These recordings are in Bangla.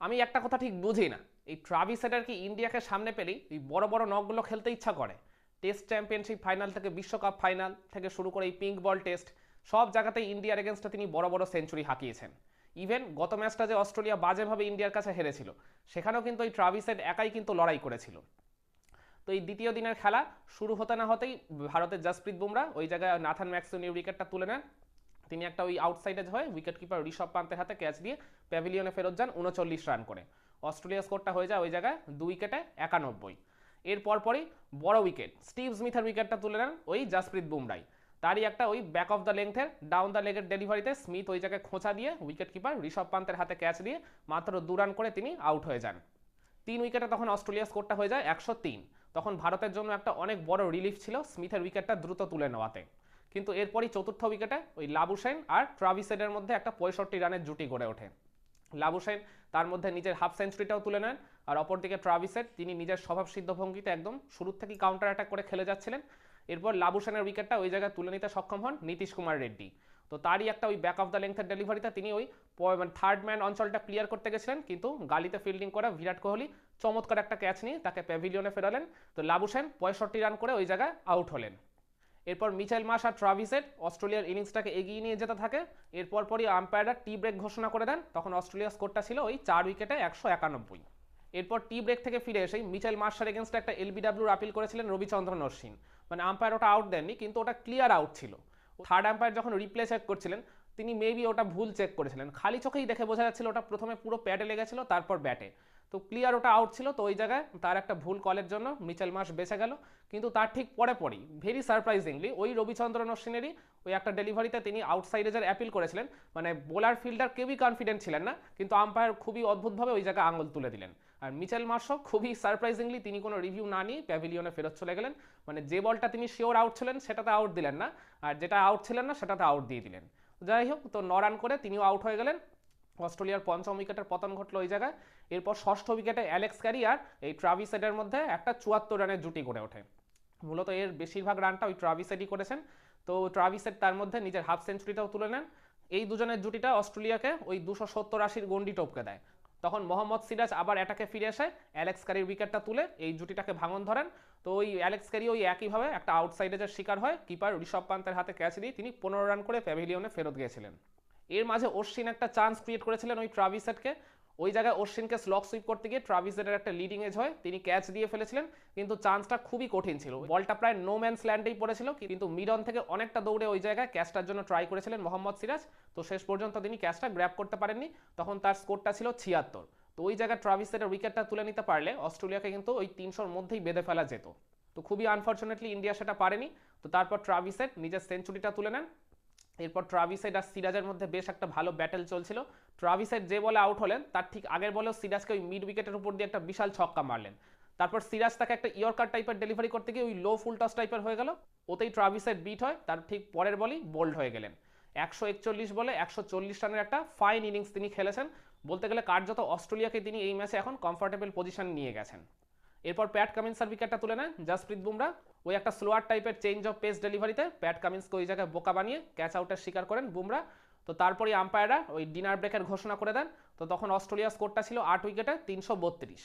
আমি একটা কথা ঠিক বুঝি না এই ট্রাভিস কি ইন্ডিয়াকে সামনে পেলেই এই বড় বড় নকগুলো খেলতে ইচ্ছা করে? টেস্ট চ্যাম্পিয়নশিপ ফাইনাল থেকে বিশ্বকাপ ফাইনাল থেকে শুরু করে এই পিঙ্ক বল টেস্ট সব জায়গাতেই ইন্ডিয়ার এগেনস্টে তিনি বড় বড় সেঞ্চুরি হাঁকিয়েছেন। ইভেন গত ম্যাচটা যে অস্ট্রেলিয়া বাজেভাবে ইন্ডিয়ার কাছে হেরেছিল, সেখানেও কিন্তু এই ট্রাভিস হেড একাই কিন্তু লড়াই করেছিল। তো এই দ্বিতীয় দিনের খেলা শুরু হতে না হতেই ভারতের জাসপ্রীত বুমরা ওই জায়গায় নাথান ম্যাক্সিনির উইকেটটা তুলে নেন। তিনি একটা ওই আউটসাইডে হয়ে উইকেট কিপার ঋষভ পান্তের হাতে ক্যাচ দিয়ে প্যাভিলিয়নে ফেরত যান, উনচল্লিশ রান করে। অস্ট্রেলিয়া স্কোরটা হয়ে যায় ওই জায়গায় দুই উইকেটে একানব্বই। এর পরপরই বড় উইকেট স্টিভ স্মিথের উইকেটটা তুলে নেন ওই জাসপ্রীত বুমরাই। তারই একটা ওই ব্যাক অফ দ্য লেংথের ডাউন দ্য লেগের ডেলিভারিতে স্মিথ ওই জায়গায় খোঁচা দিয়ে উইকেট কিপার ঋষভ পান্তের হাতে ক্যাচ দিয়ে মাত্র দু রান করে তিনি আউট হয়ে যান। তিন উইকেটে তখন অস্ট্রেলিয়া স্কোরটা হয়ে যায় একশো তিন। তখন ভারতের জন্য একটা অনেক বড় রিলিফ ছিল স্মিথের উইকেটটা দ্রুত তুলে নেওয়াতে। কিন্তু এরপরই চতুর্থ উইকেটে ওই লাবুসেন আর ট্রাভিসেডের মধ্যে একটা পঁয়ষট্টি রানের জুটি গড়ে ওঠে। লাবুসেন তার মধ্যে নিজের হাফ সেঞ্চুরিটাও তুলে নেন আর অপরদিকে ট্রাভিসেড তিনি নিজের স্বভাব সিদ্ধ ভঙ্গিতে একদম শুরুর থেকেই কাউন্টার অ্যাটাক করে খেলে যাচ্ছিলেন। এরপর লাবুসেনের উইকেটটা ওই জায়গায় তুলে নিতে সক্ষম হন নীতিশ কুমার রেড্ডি। তো তারই একটা ওই ব্যাক অফ দ্য লেংথের ডেলিভারিতে তিনি ওই থার্ড ম্যান অঞ্চলটা ক্লিয়ার করতে গেছিলেন, কিন্তু গালিতে ফিল্ডিং করা বিরাট কোহলি চমৎকার একটা ক্যাচ নিয়ে তাকে প্যাভিলিয়নে ফেরালেন। তো লাবুসেন পঁয়ষট্টি রান করে ওই জায়গায় আউট হলেন। এরপর মিচেল মাস আর ট্রাভিসের অস্ট্রেলিয়ার ইনিংসটাকে এগিয়ে নিয়ে যেতে থাকে। এরপর পরই আম্পায়াররা টি ব্রেক ঘোষণা করে দেন। তখন অস্ট্রেলিয়ার স্কোরটা ছিল ওই চার উইকেটে একশো একানব্বই। এরপর টি ব্রেক থেকে ফিরে এসেই মিচেল মার্শার এগেনস্টে একটা এলবিডাব্লিউর আপিল করেছিলেন রবিচন্দ্রন অশ্বিন। মানে আম্পায়ার ওটা আউট দেননি, কিন্তু ওটা ক্লিয়ার আউট ছিল। থার্ড আম্পায়ার যখন রিপ্লে চেক করছিলেন, তিনি মেবি ওটা ভুল চেক করেছিলেন। খালি চোখেই দেখে বোঝা যাচ্ছিল ওটা প্রথমে পুরো প্যাডে লেগেছিল, তারপর ব্যাটে তো ক্লিয়ার ওটা আউট ছিল, তো ওই জায়গায় তার একটা ভুল কলের জন্য মিচেল মাস বেঁচে গেল। কিন্তু তার ঠিক পরে পরেই ভেরি সারপ্রাইজিংলি ওই রবিচন্দ্রন অশ্বিনেরই ওই একটা ডেলিভারিতে তিনি আউটসাইডে যার অ্যাপিল করেছিলেন। মানে বোলার ফিল্ডার কেউই কনফিডেন্ট ছিলেন না, কিন্তু আম্পায়ার খুবই অদ্ভুতভাবে ওই জায়গায় আঙুল তুলে দিলেন। আর মিচেল মার্শও খুবই সারপ্রাইজিংলি তিনি কোনো রিভিউ না নিয়ে প্যাভিলিয়নে ফেরত চলে গেলেন। মানে যে বলটা তিনি শিওর আউট ছিলেন, সেটাতে আউট দিলেন না। আর যেটা আউট ছিলেন না, সেটাতে আউট দিয়ে দিলেন। যাই হোক, তো ন রান করে তিনিও আউট হয়ে গেলেন। অস্ট্রেলিয়ার পঞ্চম উইকেটের পতন ঘটলো ওই জায়গায়। এরপর ষষ্ঠ উইকেটে অ্যালেক্স ক্যারি আর এই ট্রাভিসেডের মধ্যে একটা চুয়াত্তর রানের জুটি গড়ে ওঠে। মূলত এর বেশিরভাগ রানটা ওই ট্রাভিসেডই করেছেন। তো ট্রাভিসেড তার মধ্যে নিজের হাফ সেঞ্চুরিটাও তুলে নেন। এই দুজনের জুটিটা অস্ট্রেলিয়াকে ওই দুশো সত্তর আশির গন্ডি টপকে দেয়। তখন মোহাম্মদ সিরাজ আবার অ্যাটাকে ফিরে এসে অ্যালেক্স ক্যারির উইকেটটা তুলে এই জুটিটাকে ভাঙন ধরেন। তো ওই অ্যালেক্স ক্যারি ওই একইভাবে একটা আউটসাইডে যে শিকার হয়। কিপার ঋষভ পান্তের হাতে ক্যাচ দিয়ে তিনি পনেরো রান করে প্যাভিলিয়নে ফেরত গিয়েছিলেন। এর মাঝে অশ্বিন একটা চান্স ক্রিয়েট করেছিলেন ওই ট্রাভিসেটকে ওই জায়গায় অশ্বিনকে স্লক সুইপ করতে গিয়ে ট্রাভিসেটের একটা লিডিং এজ হয়। তিনি ক্যাচ দিয়ে ফেলেছিলেন, কিন্তু চান্সটা খুবই কঠিন ছিল। বলটা প্রায় নো ম্যানস ল্যান্ডেই পড়েছিল, কিন্তু মিডন থেকে অনেকটা দৌড়ে ওই জায়গায় ক্যাচটার জন্য ট্রাই করেছিলেন মোহাম্মদ সিরাজ। তো শেষ পর্যন্ত তিনি ক্যাচটা গ্র্যাপ করতে পারেননি, তখন তার স্কোরটা ছিল ছিয়াত্তর। তো ওই জায়গায় ট্রাভিসেটের উইকেটটা তুলে নিতে পারলে অস্ট্রেলিয়াকে কিন্তু ওই তিনশোর মধ্যেই বেঁধে ফেলা যেত। তো খুবই আনফর্চুনেটলি ইন্ডিয়া সেটা পারেনি। তো তারপর ট্রাভিসেট নিজের সেঞ্চুরিটা তুলে নেন। এরপর ট্রাভিসেড আর সিরাজের মধ্যে বেশ একটা ভালো ব্যাটেল চলছিল। ট্রাভিসেড যে বলে আউট হলেন, তার ঠিক আগের বলেও সিরাজকে ওই মিড উইকেটের উপর দিয়ে একটা বিশাল ছক্কা মারলেন। তারপর সিরাজ তাকে একটা ইয়র্কার টাইপের ডেলিভারি করতে গিয়ে ওই লো ফুল টস টাইপের হয়ে গেল। ওতেই ট্রাভিসেড বিট হয়, তার ঠিক পরের বলই বোল্ড হয়ে গেলেন। একশো একচল্লিশ বলে একশো চল্লিশ রানের একটা ফাইন ইনিংস তিনি খেলেছেন। বলতে গেলে কার্যত অস্ট্রেলিয়াকে তিনি এই ম্যাচে এখন কমফোর্টেবল পজিশন নিয়ে গেছেন। এরপর প্যাট কামিন্সের উইকেটটা তুলে নেন জাসপ্রীত বুমরা ওই একটা স্লোয়ার টাইপের চেঞ্জ অফ পেস ডেলিভারিতে প্যাট কামিন্সকে ওই জায়গায় বোকা বানিয়ে ক্যাচ আউটের শিকার করেন বুমরা তো তারপরে আম্পায়াররা ওই ডিনার ব্রেকের ঘোষণা করে দেন। তো তখন অস্ট্রেলিয়ার স্কোরটা ছিল আট উইকেটে তিনশো বত্রিশ।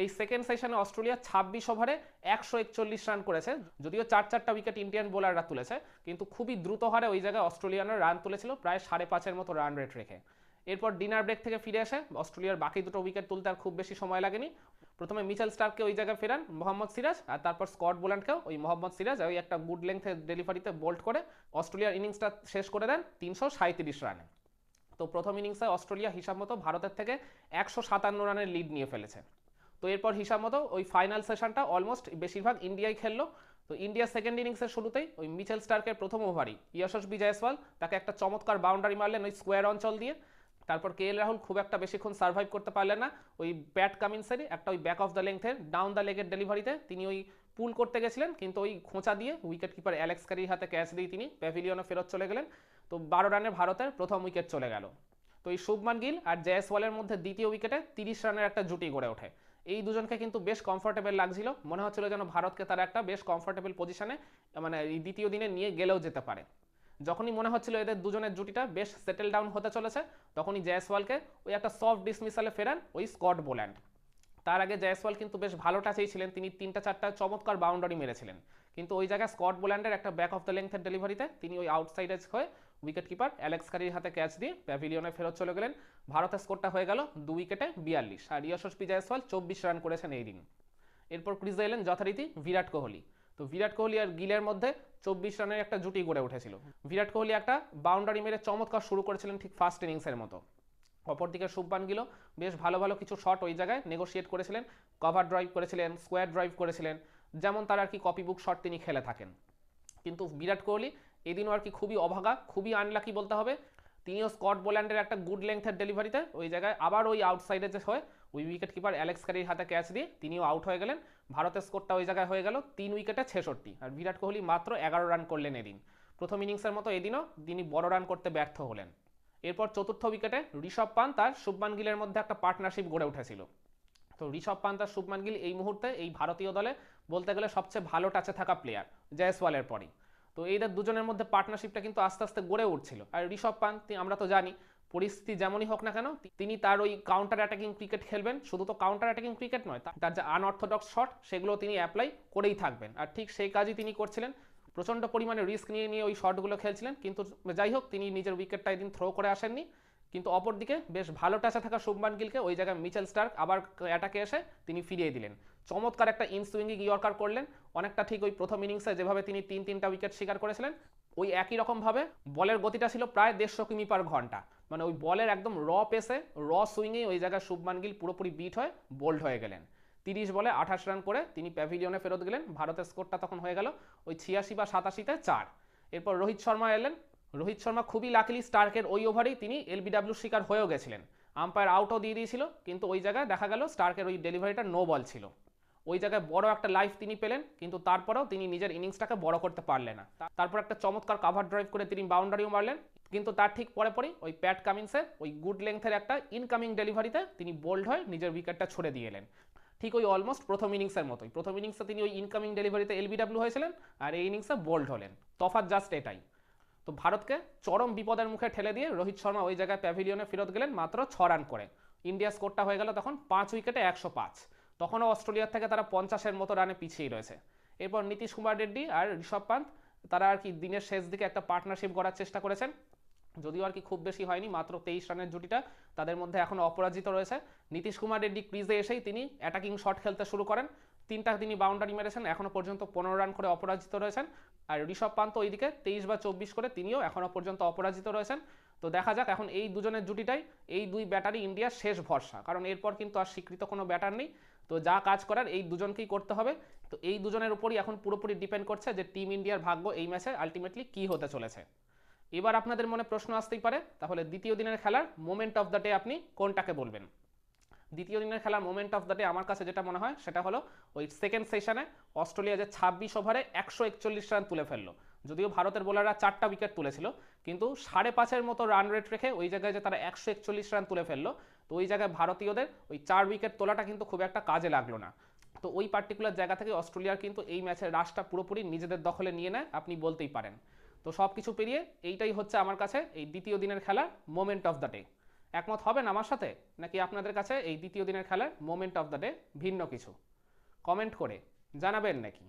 এই সেকেন্ড সেশনে অস্ট্রেলিয়া ছাব্বিশ ওভারে একশো একচল্লিশ রান করেছে। যদিও চার চারটা উইকেট ইন্ডিয়ান বোলাররা তুলেছে, কিন্তু খুবই দ্রুত হারে ওই জায়গায় অস্ট্রেলিয়ানরা রান তুলেছিল প্রায় সাড়ে পাঁচের মতো রান রেট রেখে। এরপর ডিনার ব্রেক থেকে ফিরে এসে অস্ট্রেলিয়ার বাকি দুটো উইকেট তুলতে আর খুব বেশি সময় লাগেনি। প্রথমে মিচেল স্টারকে ওই জায়গায় ফেরান, মোহাম্মদ সিরাজ, আর তারপর স্কট বোল্যান্ডকেও ওই মোহাম্মদ সিরাজ, ওই একটা গুড লেংথের ডেলিভারিতে বোল্ট করে অস্ট্রেলিয়ার ইনিংসটা শেষ করে দেন, তিনশো রানে। তো প্রথম ইনিংসে অস্ট্রেলিয়া হিসাব মতো ভারতের থেকে একশো সাতান্ন রানের লিড নিয়ে ফেলেছে। তো এরপর হিসাব মতো ওই ফাইনাল সেশনটা অলমোস্ট বেশিরভাগ ইন্ডিয়াই খেললো। তো ইন্ডিয়া সেকেন্ড ইনিংসের শুরুতেই ওই মিচেল স্টার্কের প্রথম ওভারই যশস্বী জয়সওয়াল তাকে একটা চমৎকার বাউন্ডারি মারলেন ওই স্কোয়ার অঞ্চল দিয়ে। তারপর কে এল রাহুল খুব একটা বেশিক্ষণ সার্ভাইভ করতে পারলেন না। ওই ব্যাট কামিন্সেরই একটা ওই ব্যাক অফ দ্য লেংথের ডাউন দ্য লেগের ডেলিভারিতে তিনি ওই পুল করতে গেছিলেন, কিন্তু ওই খোঁচা দিয়ে উইকেট কিপার অ্যালেক্স কারির হাতে ক্যাচ দিয়ে তিনি প্যাভিলিয়নে ফেরত চলে গেলেন। তো বারো রানে ভারতের প্রথম উইকেট চলে গেল। তো এই শুভমান গিল আর জয়সওয়ালের মধ্যে দ্বিতীয় উইকেটে তিরিশ রানের একটা জুটি গড়ে ওঠে। এই দুজনকে কিন্তু বেশ কমফোর্টেবল লাগছিল। মনে হচ্ছিল যেন ভারতকে তারা একটা বেশ কমফোর্টেবল পজিশনে মানে এই দ্বিতীয় দিনে নিয়ে গেলেও যেতে পারে। যখনই মনে হচ্ছিল এদের দুজনের জুটিটা বেশ সেটেল ডাউন হতে চলেছে, তখনই জয়সওয়ালকে ওই একটা সফট ডিসমিসালে ফেরান ওই স্কট বোল্যান্ড। তার আগে জয়সওয়াল কিন্তু বেশ ভালো টাচেই ছিলেন, তিনি তিনটা চারটা চমৎকার বাউন্ডারি মেরেছিলেন। কিন্তু ওই জায়গায় স্কট বোল্যান্ডের একটা ব্যাক অফ দ্য লেন্থের ডেলিভারিতে তিনি ওই আউটসাইড এজ হয়ে উইকেট কিপার অ্যালেক্স কারির হাতে ক্যাচ দিয়ে প্যাভিলিয়নে ফেরত চলে গেলেন। ভারতের স্কোরটা হয়ে গেল দু উইকেটে বিয়াল্লিশ। আর যশস্বী জয়সওয়াল চব্বিশ রান করেছেন এই দিন এরপর ক্রিজে এলেন যথারীতি বিরাট কোহলি। তো বিরাট কোহলি আর গিলের মধ্যে চব্বিশ রানের একটা জুটি গড়ে উঠেছিল। বিরাট কোহলি একটা বাউন্ডারি মেরে চমৎকার শুরু করেছিলেন ঠিক ফার্স্ট ইনিংসের মতো। অপরদিকে শুভমান গিলও বেশ ভালো ভালো কিছু শট ওই জায়গায় নেগোশিয়েট করেছিলেন কভার ড্রাইভ করেছিলেন স্কোয়ার ড্রাইভ করেছিলেন, যেমন তার আর কি কপি বুক শট তিনি খেলে থাকেন। কিন্তু বিরাট কোহলি এদিনও আর কি খুবই অভাগা, খুবই আনলাকি বলতে হবে। তিনিও স্কট বোল্যান্ডের একটা গুড লেংথের ডেলিভারিতে ওই জায়গায় আবার ওই আউটসাইডে যে হয়ে ওই উইকেট কিপার অ্যালেক্স কারির হাতে ক্যাচ দিয়ে তিনিও আউট হয়ে গেলেন। ভারতের স্কোরটা ওই জায়গায় হয়ে গেল, তিন উইকেটে ছেষট্টি। আর বিরাট কোহলি মাত্র এগারো রান করলেন এদিন। প্রথম ইনিংসের মতো এদিনও তিনি বড় রান করতে ব্যর্থ হলেন। এরপর চতুর্থ উইকেটে ঋষভ পান্ত আর শুভমান গিলের মধ্যে একটা পার্টনারশিপ গড়ে উঠেছিল। তো ঋষভ পান্ত আর শুভমান গিল এই মুহূর্তে এই ভারতীয় দলে বলতে গেলে সবচেয়ে ভালো টাচে থাকা প্লেয়ার জয়সওয়ালের পরই। তো এইদের দুজনের মধ্যে পার্টনারশিপটা কিন্তু আস্তে আস্তে গড়ে উঠছিল। আর ঋষভ পান্ত আমরা তো জানি পরিস্থিতি যেমনই হোক না কেন, তিনি তার ওই কাউন্টার অ্যাটাকিং ক্রিকেট খেলবেন। শুধু তো কাউন্টার অ্যাটাকিং ক্রিকেট নয় তার যে আনঅর্থোডক্স শট সেগুলো তিনি অ্যাপ্লাই করেই থাকবেন। আর ঠিক সেই কাজই তিনি করছিলেন। প্রচণ্ড পরিমাণে রিস্ক নিয়ে নিয়ে ওই শটগুলো খেলছিলেন। কিন্তু যাই হোক, তিনি নিজের উইকেটটা এদিন থ্রো করে আসেননি। কিন্তু অপরদিকে বেশ ভালো টাচে থাকা শুভমান গিলকে ওই জায়গায় মিচেল স্টার্ক আবার অ্যাটাকে এসে তিনি ফিরিয়ে দিলেন। চমৎকার একটা ইনসুইঙ্গিং ইয়র্কার করলেন। অনেকটা ঠিক ওই প্রথম ইনিংসে যেভাবে তিনি তিন তিনটা উইকেট শিকার করেছিলেন, ওই একই রকমভাবে বলের গতিটা ছিল প্রায় দেড়শো কিমি পার ঘণ্টা। মানে ওই বলের একদম র পেসে র সুইংয়ে ওই জায়গায় শুভমান গিল পুরোপুরি বিট হয়ে বোল্ড হয়ে গেলেন। তিরিশ বলে আঠাশ রান করে তিনি প্যাভিলিয়নে ফেরত গেলেন। ভারতের স্কোরটা তখন হয়ে গেল ওই ছিয়াশি বা সাতাশিতে চার। এরপর রোহিত শর্মা এলেন। রোহিত শর্মা খুবই লাকিলি স্টার্কের ওই ওভারেই তিনি এলবিডাব্লিউ শিকার হয়েও গেছিলেন। আম্পায়ার আউটও দিয়ে দিয়েছিল, কিন্তু ওই জায়গায় দেখা গেল স্টার্কের ওই ডেলিভারিটা নো বল ছিল। ওই জায়গায় বড় একটা লাইফ তিনি পেলেন, কিন্তু তারপরেও তিনি নিজের ইনিংসটাকে বড় করতে পারলেন না। তারপর একটা চমৎকার কাভার ড্রাইভ করে তিনি বাউন্ডারিও মারলেন। কিন্তু তার ঠিক পরে পরেই ওই প্যাট কামিন্সের ওই গুড লেংথের একটা ইনকামিং ডেলিভারিতে তিনি বোল্ড হয়ে নিজের উইকেটটা ছুড়ে দিয়ে এলেন। ঠিক ওই অলমোস্ট প্রথম ইনিংসের মতোই। প্রথম ইনিংসে তিনি ওই ইনকামিং ডেলিভারিতে এলবিডাব্লিউ হয়েছিলেন আর এই ইনিংসে বোল্ড হলেন। তফাৎ জাস্ট এটাই। তো ভারতকে চরম বিপদের মুখে ঠেলে দিয়ে রোহিত শর্মা ওই জায়গায় প্যাভিলিয়নে ফেরত গেলেন মাত্র ছ রান করে। ইন্ডিয়া স্কোরটা হয়ে গেল তখন পাঁচ উইকেটে একশো পাঁচ। তখনও অস্ট্রেলিয়ার থেকে তারা পঞ্চাশের মতো রানে পিছিয়ে রয়েছে। এরপর নীতিশ কুমার রেড্ডি আর ঋষভ পান্ত তারা আর কি দিনের শেষ দিকে একটা পার্টনারশিপ করার চেষ্টা করেছেন। যদিও আর কি খুব বেশি হয়নি, মাত্র তেইশ রানের জুটিটা তাদের মধ্যে এখন অপরাজিত রয়েছে। নীতিশ কুমার রেড্ডি ক্রিজে এসেই তিনি অ্যাটাকিং শট খেলতে শুরু করেন। তিনটা তিনি বাউন্ডারি মেরেছেন এখনও পর্যন্ত পনেরো রান করে অপরাজিত রয়েছেন। আর ঋষভ পান্ত ওইদিকে তেইশ বা চব্বিশ করে তিনিও এখনও পর্যন্ত অপরাজিত রয়েছেন। তো দেখা যাক এখন এই দুজনের জুটিটাই, এই দুই ব্যাটারই ইন্ডিয়ার শেষ ভরসা। কারণ এরপর কিন্তু আর স্বীকৃত কোনো ব্যাটার নেই। তো যা কাজ করার এই দুজনকেই করতে হবে। তো এই দুজনের উপরই এখন পুরোপুরি ডিপেন্ড করছে যে টিম ইন্ডিয়ার ভাগ্য এই ম্যাচে আলটিমেটলি কী হতে চলেছে। এবার আপনাদের মনে প্রশ্ন আসতেই পারে, তাহলে দ্বিতীয় দিনের খেলার মোমেন্ট অফ দ্য ডে আপনি কোনটাকে বলবেন? দ্বিতীয় দিনের খেলার মোমেন্ট অফ দ্য ডে আমার কাছে যেটা মনে হয়, সেটা হলো ওই সেকেন্ড সেশনে অস্ট্রেলিয়া যে ছাব্বিশ ওভারে একশো একচল্লিশ রান তুলে ফেলল। যদিও ভারতের বোলাররা চারটা উইকেট তুলেছিল, কিন্তু সাড়ে পাঁচের মতো রান রেট রেখে ওই জায়গায় যে তারা একশো একচল্লিশ রান তুলে ফেলল, তো ওই জায়গায় ভারতীয়দের ওই চার উইকেট তোলাটা কিন্তু খুব একটা কাজে লাগল না। তো ওই পার্টিকুলার জায়গা থেকে অস্ট্রেলিয়ার কিন্তু এই ম্যাচের রাশটা পুরোপুরি নিজেদের দখলে নিয়ে নেয়, আপনি বলতেই পারেন। তো সব কিছু পেরিয়ে এইটাই হচ্ছে আমার কাছে এই দ্বিতীয় দিনের খেলার মোমেন্ট অফ দ্য ডে একমত হবেন আমার সাথে? নাকি আপনাদের কাছে এই দ্বিতীয় দিনের খেলার মোমেন্ট অফ দ্য ডে ভিন্ন কিছু? কমেন্ট করে জানাবেন নাকি?